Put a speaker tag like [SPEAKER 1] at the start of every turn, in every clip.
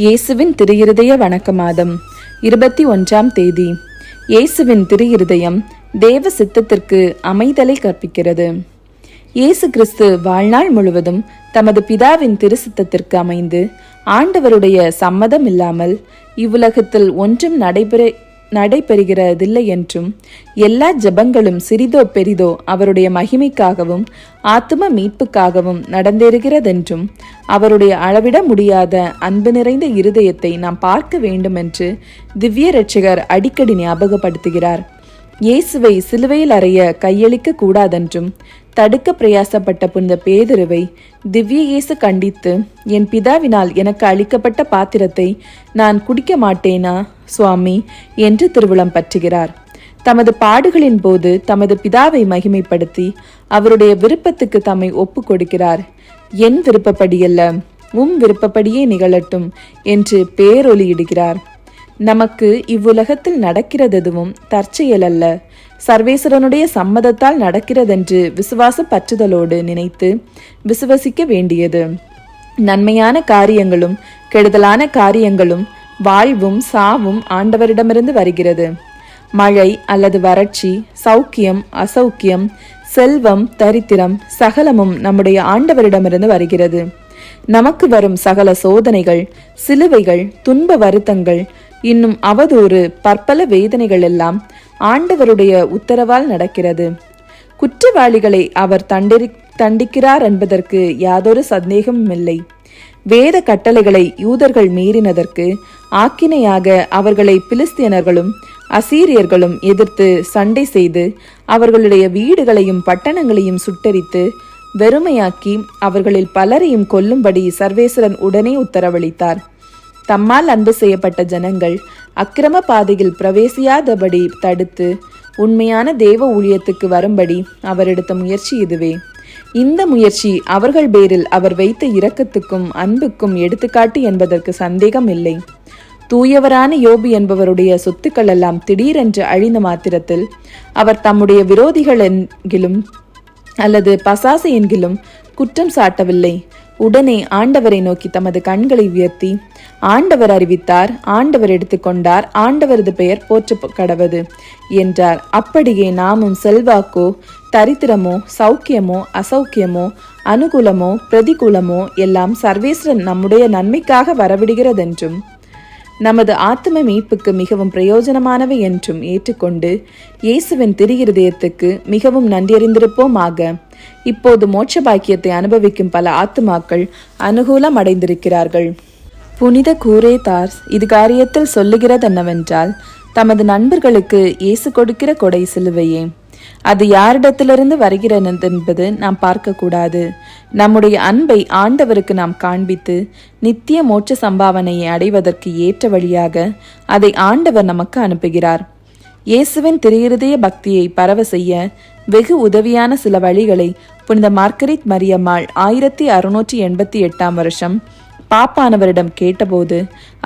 [SPEAKER 1] இயேசுவின் திருஇருதய வணக்க மாதம் இருபத்தி ஒன்றாம் தேதி. இயேசுவின் திருஇருதயம் தேவ சித்தத்திற்கு அமைதலை கற்பிக்கிறது. இயேசு கிறிஸ்து வாழ்நாள் முழுவதும் தமது பிதாவின் திருசித்தத்திற்கு அமைந்து ஆண்டவருடைய சம்மதம் இல்லாமல் இவ்வுலகத்தில் ஒன்றும் நடைபெற நடைபெறுகிறதில்லை என்றும் எல்லா ஜெபங்களும் சிறிதோ பெரிதோ அவருடைய மகிமைக்காகவும் ஆத்தும மீட்புக்காகவும் நடந்தேறுகிறதென்றும் அவருடைய அளவிட முடியாத அன்பு நிறைந்த இருதயத்தை நாம் பார்க்க வேண்டும் என்று திவ்ய ரட்சகர் அடிக்கடி ஞாபகப்படுத்துகிறார். இயேசுவை சிலுவையில் அறைய கையளிக்க கூடாதென்றும் தடுக்க பிரயாசப்பட்ட புனித பேதுருவை திவ்ய இயேசு கண்டித்து என் பிதாவினால் எனக்கு அளிக்கப்பட்ட பாத்திரத்தை நான் குடிக்க மாட்டேனா சுவாமி? என்று திருவிழம் பற்றுகிறார். தமது பாடுகளின் போது தமது பிதாவை மகிமைப்படுத்தி அவருடைய விருப்பத்துக்கு தம்மை ஒப்பு கொடுக்கிறார். என் விருப்பப்படியல்ல உம் விருப்பப்படியே நிகழட்டும் என்று பேரொலியிடுகிறார். நமக்கு இவ்வுலகத்தில் நடக்கிறதெதுவும் தற்செயல் அல்ல சர்வேஸ்வரனுடைய சம்மதத்தால் நடக்கிறதென்று விசுவாச பற்றுதலோடு நினைத்து விசுவசிக்க வேண்டியது. நன்மையான காரியங்களும் கெடுதலான காரியங்களும் வாழ்வும் சாவும் ஆண்டவரிடமிருந்து வருகிறது. மழை அல்லது வறட்சி சௌக்கியம் அசௌக்கியம் செல்வம் தரித்திரம் சகலமும் நம்முடைய ஆண்டவரிடமிருந்து வருகிறது. நமக்கு வரும் சகல சோதனைகள் சிலுவைகள் துன்ப வருத்தங்கள் இன்னும் அவதூறு பற்பல வேதனைகள் எல்லாம் ஆண்டவருடைய உத்தரவால் நடக்கிறது. குற்றவாளிகளை அவர் தண்டரி தண்டிக்கிறார் என்பதற்கு யாதொரு சந்தேகமும் இல்லை வேத கட்டளைகளை யூதர்கள் மீறினதற்கு ஆக்கினையாக அவர்களை பிலிஸ்தீனர்களும் அசீரியர்களும் எதிர்த்து சண்டை செய்து அவர்களுடைய வீடுகளையும் பட்டணங்களையும் சுட்டரித்து வெறுமையாக்கி அவர்களில் பலரையும் கொல்லும்படி சர்வேஸ்வரன் உடனே உத்தரவளித்தார். தம்மால் அன்பு செய்யப்பட்ட ஜனங்கள் அக்கிரம பாதையில் பிரவேசியாதபடி தடுத்து உண்மையான தேவ ஊழியத்துக்கு வரும்படி அவர் எடுத்த முயற்சி இதுவே. இந்த முயற்சி அவர்கள் பேரில் அவர் வைத்த இரக்கத்துக்கும் அன்புக்கும் எடுத்துக்காட்டு என்பதற்கு சந்தேகம் இல்லை. தூயவரான யோபு என்பவருடைய சொத்துக்கள் எல்லாம் திடீரென்று அழிந்த மாத்திரத்தில் அவர் தம்முடைய விரோதிகள் என்கிலும் அல்லது பசாசு என்கிலும் குற்றம் சாட்டவில்லை. உடனே ஆண்டவரை நோக்கி தமது கண்களை உயர்த்தி ஆண்டவர் அறிவித்தார் ஆண்டவர் எடுத்துக்கொண்டார் ஆண்டவரது பெயர் போற்று கடவது என்றார். அப்படியே நாமும் செல்வாக்கோ தரித்திரமோ சௌக்கியமோ அசௌக்கியமோ அனுகூலமோ பிரதிகூலமோ எல்லாம் சர்வேஸ்வரன் நம்முடைய நன்மைக்காக வரவிடுகிறதென்றும் நமது ஆத்ம மீட்புக்கு மிகவும் பிரயோஜனமானவை என்றும் ஏற்றுக்கொண்டு இயேசுவின் திருகிருதயத்துக்கு மிகவும் நன்றியறிந்திருப்போமாக. இப்போது மோட்ச பாக்கியத்தை அனுபவிக்கும் பல ஆத்துமாக்கள் அனுகூலம் அடைந்திருக்கிறார்கள். புனித கூரே தார்ஸ் இது காரியத்தில் சொல்லுகிறதென்னவென்றால் தமது நண்பர்களுக்கு இயேசு கொடுக்கிற கொடை சிலுவையே. அது யாரிடத்திலிருந்து வருகிறது என்பது நாம் பார்க்கக்கூடாது. நம்முடைய அன்பை ஆண்டவருக்கு நாம் காண்பித்து நித்திய மோட்ச சம்பாவனையை அடைவதற்கு ஏற்ற வழியாக அதை ஆண்டவர் நமக்கு அனுப்புகிறார். இயேசுவின் திரையிருதய பக்தியை பரவ செய்ய வெகு உதவியான சில வழிகளை புனித மார்கரித் மரியம்மாள் ஆயிரத்தி அறுநூற்றி எண்பத்தி எட்டாம் வருஷம் பாப்பானவரிடம் கேட்டபோது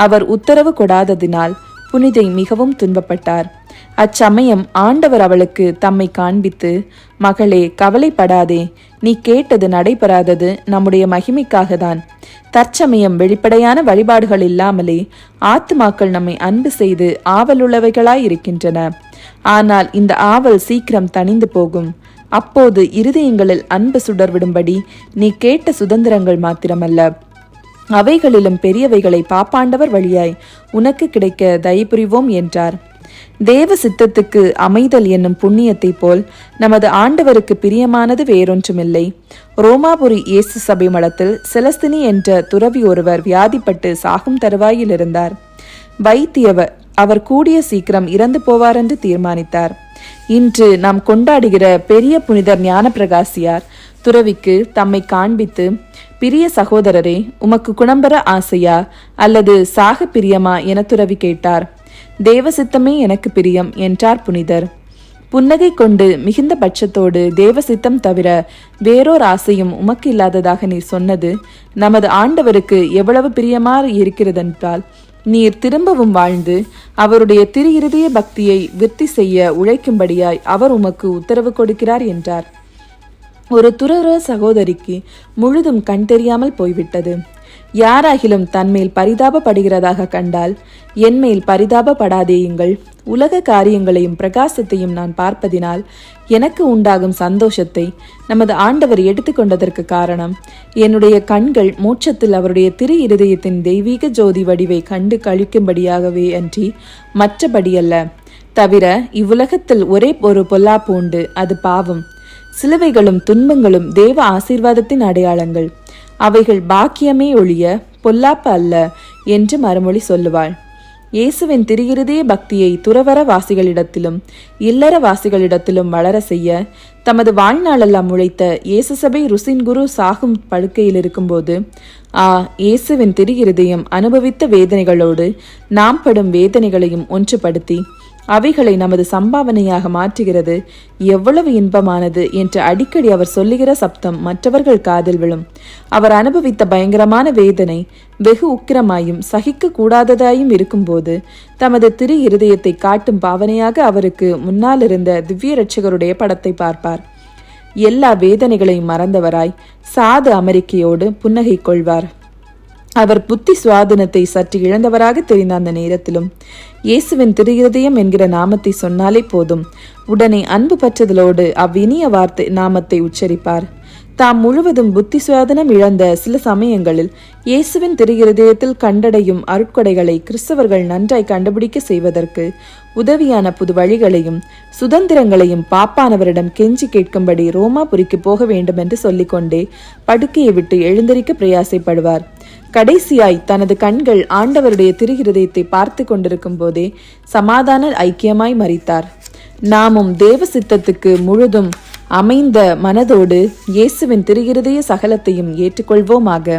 [SPEAKER 1] அவர் உத்தரவு கொடாததினால் புனிதை மிகவும் துன்பப்பட்டார். அச்சமயம் ஆண்டவர் அவளுக்கு தம்மை காண்பித்து மகளே கவலைப்படாதே நீ கேட்டது நடைபெறாதது நம்முடைய மகிமைக்காக தான் தற்சமயம் வெளிப்படையான வழிபாடுகள் இல்லாமலே ஆத்துமாக்கள் நம்மை அன்பு செய்து ஆவலுள்ளவைகளாய் இருக்கின்றன. ஆனால் இந்த ஆவல் சீக்கிரம் தணிந்து போகும். அப்போது இருதயங்களில் அன்பு சுடர்விடும்படி நீ கேட்ட சுதந்திரங்கள் மாத்திரமல்ல. அவைகளிலும் பெரியவைகளை பாப்பாண்டவர் வழியாய் உனக்கு கிடைக்க தயபுரிவோம் என்றார். தேவ சித்தத்துக்கு அமைதல் என்னும் புண்ணியத்தை போல் நமது ஆண்டவருக்கு பிரியமானது வேறொன்றுமில்லை. ரோமாபுரி இயேசு சபை மடத்தில் செலஸ்தினி என்ற துறவி ஒருவர் வியாதிப்பட்டு சாகும் தருவாயில் இருந்தார். வைத்தியவர் அவர் கூடிய சீக்கிரம் இறந்து போவார் என்று தீர்மானித்தார். இன்று நாம் கொண்டாடுகிற பெரிய புனிதர் ஞானப்பிரகாசியார் துறவிக்கு தம்மை காண்பித்து பிரிய சகோதரரே உமக்கு குணம்பெற ஆசையா? அல்லது சாக பிரியமா? என துறவி கேட்டார். தேவ சித்தமே எனக்கு பிரியம் என்றார் புனிதர். புன்னகை கொண்டு மிகுந்த பட்சத்தோடு தேவ சித்தம் தவிர வேறோர் ஆசையும் உமக்கு இல்லாததாக நீர் சொன்னது நமது ஆண்டவருக்கு எவ்வளவு பிரியமா இருக்கிறதென்றால் நீர் திரும்பவும் வாழ்ந்து அவருடைய திரு இருதய பக்தியை விருத்தி செய்ய உழைக்கும்படியாய் அவர் உமக்கு உத்தரவு கொடுக்கிறார் என்றார். ஒரு துறவர சகோதரிக்கு முழுதும் கண் தெரியாமல் போய்விட்டது. யாராகிலும் தன்மேல் பரிதாபப்படுகிறதாக கண்டால் என்மேல் பரிதாபப்படாதேயுங்கள். உலக காரியங்களையும் பிரகாசத்தையும் நான் பார்ப்பதினால் எனக்கு உண்டாகும் சந்தோஷத்தை நமது ஆண்டவர் எடுத்துக்கொண்டதற்கு காரணம் என்னுடைய கண்கள் மோட்சத்தில் அவருடைய திரு இருதயத்தின் தெய்வீக ஜோதி வடிவை கண்டு கழிக்கும்படியாகவே அன்றி மற்றபடியல்ல. தவிர இவ்வுலகத்தில் ஒரே ஒரு பொல்லாப்பு உண்டு அது பாவம். சிலுவைகளும் துன்பங்களும் தேவ ஆசீர்வாதத்தின் அடையாளங்கள். அவைகள் பாக்கியமே ஒழிய பொல்லாப்பு அல்ல என்று மறுமொழி சொல்லுவாள். இயேசுவின் திருகிருதய பக்தியை துறவர வாசிகளிடத்திலும் இல்லற வாசிகளிடத்திலும் வளர செய்ய தமது வாழ்நாளெல்லாம் உழைத்த இயேசு சபை ருசின் குரு சாகும் படுக்கையில் இருக்கும்போது ஆ இயேசுவின் திருகிருதயம் அனுபவித்த வேதனைகளோடு நாம் படும் வேதனைகளையும் ஒன்றுபடுத்தி அவைகளை நமது சம்பாவனையாக மாற்றுகிறது. எவ்வளவு இன்பமானது என்று அடிக்கடி அவர் சொல்லுகிற சப்தம் மற்றவர்கள் காதில் விழும். அவர் அனுபவித்த பயங்கரமான வேதனை வெகு உக்கிரமாயும் சகிக்க கூடாததாயும் இருக்கும்போது தமது திரு இருதயத்தை காட்டும் பாவனையாக அவருக்கு முன்னால் இருந்த திவ்ய ரட்சகருடைய படத்தை பார்ப்பார். எல்லா வேதனைகளையும் மறந்தவராய் சாது அமெரிக்கையோடு புன்னகை கொள்வார். அவர் புத்தி சுவாதனத்தை சற்று இழந்தவராக தெரிந்த அந்த நேரத்திலும் இயேசுவின் திருஹிருதயம் என்கிற நாமத்தை சொன்னாலே போதும். உடனே அன்பு பற்றதலோடு அவ்வினிய வார்த்தை நாமத்தை உச்சரிப்பார். தாம் முழுவதும் புத்தி சுவாதனம் இழந்த சில சமயங்களில் இயேசுவின் திருஹிருதயத்தில் கண்டடையும் அருட்கொடைகளை கிறிஸ்தவர்கள் நன்றாய் கண்டுபிடிக்க செய்வதற்கு உதவியான புது வழிகளையும் சுதந்திரங்களையும் பாப்பானவரிடம் கெஞ்சி கேட்கும்படி ரோமாபுரிக்கு போக வேண்டும் என்று சொல்லிக்கொண்டே படுக்கையை விட்டு எழுந்தரிக்க பிரயாசைப்படுவார். கடைசியாய் தனது கண்கள் ஆண்டவருடைய திருஹிருதயத்தை பார்த்து கொண்டிருக்கும் போதே சமாதான ஐக்கியமாய் மறித்தார் நாமும் தேவ சித்தத்துக்கு முழுதும் அமைந்த மனதோடு இயேசுவின் திருகிருதய சகலத்தையும் ஏற்றுக்கொள்வோமாக.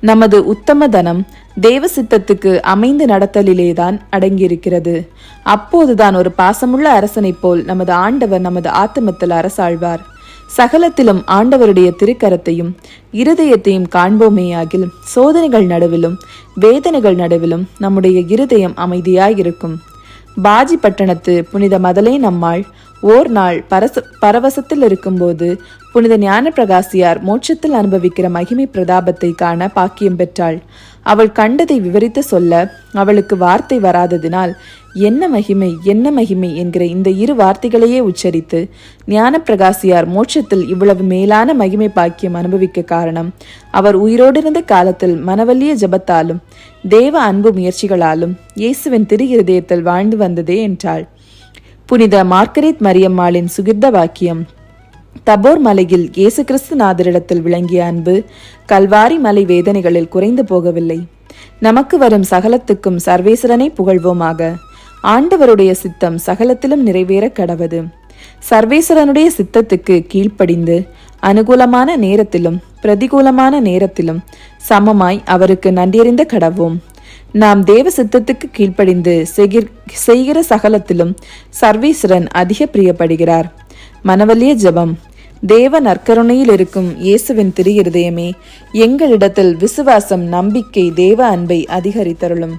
[SPEAKER 1] நமது உத்தம தனம் தேவ சித்தத்துக்கு அமைந்து நடத்தலிலேதான் அடங்கியிருக்கிறது. அப்போதுதான் ஒரு பாசமுள்ள அரசனைப் போல் நமது ஆண்டவர் நமது ஆத்தமத்தில் அரசாழ்வார். சகலத்திலும் ஆண்டவருடைய திருக்கரத்தையும் இருதயத்தையும் காண்போமேயாகில் சோதனைகள் நடுவிலும் வேதனைகள் நடுவிலும் நம்முடைய இருதயம் அமைதியாயிருக்கும். பாஜி பட்டணத்து புனித மதலே நம்மாள் ஓர் நாள் பரச பரவசத்தில் இருக்கும்போது புனித ஞான பிரகாசியார் மோட்சத்தில் அனுபவிக்கிற மகிமை பிரதாபத்தை காண பாக்கியம் பெற்றாள். அவள் கண்டதை விவரித்து சொல்ல அவளுக்கு வார்த்தை வராததினால் என்ன மகிமை என்ன மகிமை என்கிற இந்த இரு வார்த்தைகளையே உச்சரித்து ஞான பிரகாசியார் மோட்சத்தில் இவ்வளவு மேலான மகிமை பாக்கியம் அனுபவிக்க காரணம் அவர் உயிரோடிருந்த காலத்தில் மனவல்லிய ஜபத்தாலும் தேவ அன்பு முயற்சிகளாலும் இயேசுவின் திரு இருதயத்தில் வாழ்ந்து வந்ததே என்றாள். புனித மார்கரேட் மரியம்மாளின் சுகிர்த வாக்கியம் தபோர் மலையில் இயேசு கிறிஸ்து நாதரிடத்தில் விளங்கிய அன்பு கல்வாரி மலை வேதனைகளில் குறைந்து போகவில்லை. நமக்கு வரும் சகலத்துக்கும் சர்வேஸ்வரனை புகழ்வோமாக. ஆண்டவருடைய சித்தம் சகலத்திலும் நிறைவேற கடவது. சர்வேஸ்வரனுடைய சித்தத்துக்கு கீழ்ப்படிந்து அனுகூலமான நேரத்திலும் பிரதிகூலமான நேரத்திலும் சமமாய் அவருக்கு நன்றியறிந்த கடவோம் நாம் தேவ சித்தத்துக்கு கீழ்ப்படிந்து செய்கிற சகலத்திலும் சர்வீஸ்வரன் அதிக பிரியப்படுகிறார். மனவல்லிய ஜபம். தேவ நற்கருணையில் இருக்கும் இயேசுவின் திரு இருதயமே எங்களிடத்தில் விசுவாசம் நம்பிக்கை தேவ அன்பை அதிகரித்தருளும்.